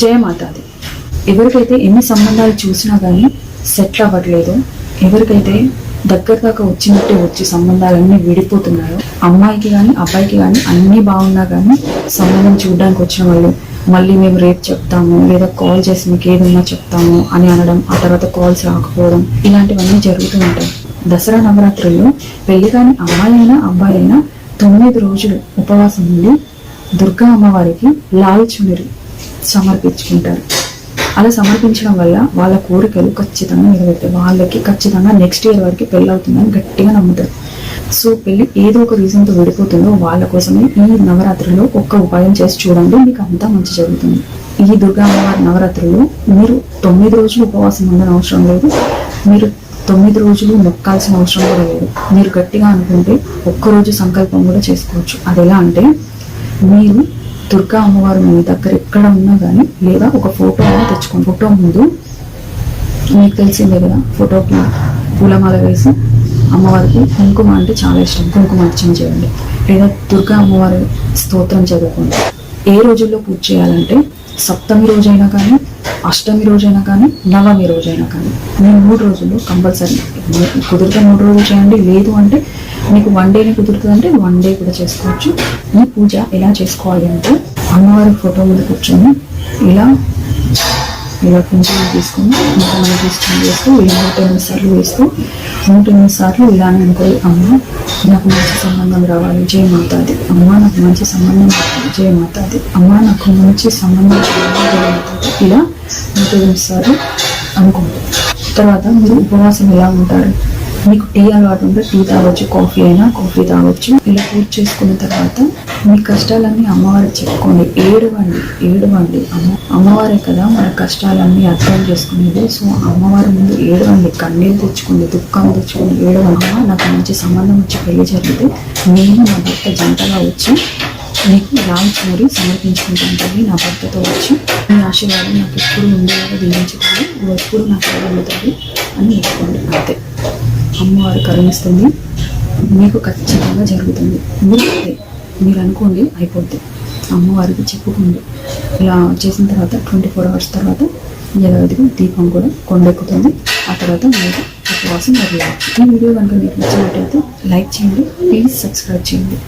జయమాతాది. ఎవరికైతే ఎన్ని సంబంధాలు చూసినా కానీ సెట్ అవ్వట్లేదు ఎవరికైతే దగ్గర దాకా వచ్చినట్టే వచ్చి సంబంధాలన్నీ విడిపోతున్నాయో అమ్మాయికి కానీ అబ్బాయికి కానీ అన్నీ బాగున్నా కానీ సంబంధం చూడడానికి వచ్చిన వాళ్ళు మళ్ళీ మేము రేపు చెప్తాము లేదా కాల్ చేసి మీకు ఏదన్నా చెప్తాము అని అనడం ఆ తర్వాత కాల్స్ రాకపోవడం ఇలాంటివన్నీ జరుగుతూ ఉంటాయి. దసరా నవరాత్రుల్లో పెళ్ళి కాని అమ్మాయి అయినా అబ్బాయి అయినా తొమ్మిది రోజులు ఉపవాసం ఉండి దుర్గా అమ్మవారికి లాల్ చునిరి సమర్పించుకుంటారు. అలా సమర్పించడం వల్ల వాళ్ళ కోరికలు ఖచ్చితంగా నెరవేరుతాయి. వాళ్ళకి ఖచ్చితంగా నెక్స్ట్ ఇయర్ వరకు పెళ్ళి అవుతుందని గట్టిగా నమ్ముతారు. సో పెళ్ళి ఏదో ఒక రీజన్తో విడిపోతుందో వాళ్ళ కోసమే ఈ నవరాత్రిలో ఒక్క ఉపాయం చేసి చూడండి మీకు అంతా మంచి జరుగుతుంది. ఈ దుర్గా అమ్మవారి నవరాత్రిలో మీరు తొమ్మిది రోజులు ఉపవాసం ఉందని అవసరం లేదు. మీరు తొమ్మిది రోజులు మొక్కాల్సిన అవసరం కూడా లేదు. మీరు గట్టిగా అనుకుంటే ఒక్కరోజు సంకల్పం కూడా చేసుకోవచ్చు. అది ఎలా అంటే మీరు దుర్గా అమ్మవారు మీ దగ్గర ఎక్కడ ఉన్నా కానీ లేదా ఒక ఫోటో అనేది తెచ్చుకోండి. ఫోటో ముందు మీకు తెలిసిందే కదా ఫోటోకి పూలమాల వేసి అమ్మవారికి కుంకుమ అంటే చాలా ఇష్టం. కుంకుమ అర్చన చేయండి. లేదా దుర్గా అమ్మవారి స్తోత్రం చదువుకోండి. ఏ రోజుల్లో పూజ చేయాలంటే సప్తమి రోజైనా కానీ అష్టమి రోజైనా కానీ నవమి రోజైనా కానీ. మీ మూడు రోజుల్లో కంపల్సరీ. కుదిరితే మూడు రోజులు చేయండి. లేదు అంటే మీకు వన్ డేనే కుదురుతుంది అంటే వన్ డే కూడా చేసుకోవచ్చు. ఈ పూజ ఎలా చేసుకోవాలి అంటే అమ్మవారి ఫోటో మీద కూర్చొని ఇలా ఇలా కుంకుమ తీసుకొని ముఖం తీసుకొని వేస్తూ ఇలా నూట ఎనిమిది సార్లు వేస్తూ నూట ఎనిమిది సార్లు ఇలానే అనుకోవాలి. అమ్మ నాకు మంచి సంబంధం రావాలి. జయ మాతాది. అమ్మ నాకు మంచి సంబంధం రావాలి. జయ మాతాది. అమ్మ నాకు మంచి సంబంధం రావాలి. జయ మాతాది. ఇలా నూట ఎనిమిది తర్వాత మీరు ఉపవాసం ఎలా ఉంటారు? మీకు టీ అలవాటు ఉంటే టీ తాగొచ్చు కాఫీ అయినా కాఫీ తాగొచ్చు. ఇలా పూజ చేసుకున్న తర్వాత మీ కష్టాలన్నీ అమ్మవారు చెప్పుకోండి. ఏడవండి ఏడవండి. అమ్మ అమ్మవారే కదా మన కష్టాలన్నీ అర్థం చేసుకునేది. సో అమ్మవారి ముందు ఏడవండి. కన్నీళ్ళు తెచ్చుకుంది దుఃఖం తెచ్చుకుని ఏడవండి. నాకు మంచి సంబంధం వచ్చి పెళ్ళి జరిగితే నేను నా భర్త జంటగా వచ్చి నీకు రామ్ చూరి సమర్పించుకుంటాను తల్లి నా భర్తతో వచ్చి మీ ఆశీర్వాదం నాకు ఎప్పుడు ఉండేలాగా దీవించుకోవాలి ఎప్పుడు నాకు తల్లి అని చెప్పుకోండి అంతే. అమ్మవారు కరుణిస్తుంది. మీకు ఖచ్చితంగా జరుగుతుంది. మీరు మీరు అనుకోండి అయిపోద్ది. అమ్మవారికి చెప్పుకోండి ఇలా చేసిన తర్వాత ట్వంటీ ఫోర్ అవర్స్ తర్వాత యథావిధిగా దీపం కూడా కొండెక్కుతుంది. ఆ తర్వాత మీరు ఉపవాసం మొదలవచ్చు ఈ వీడియో కనుక మీకు నచ్చినట్టయితే లైక్ చేయండి ప్లీజ్ సబ్స్క్రైబ్ చేయండి.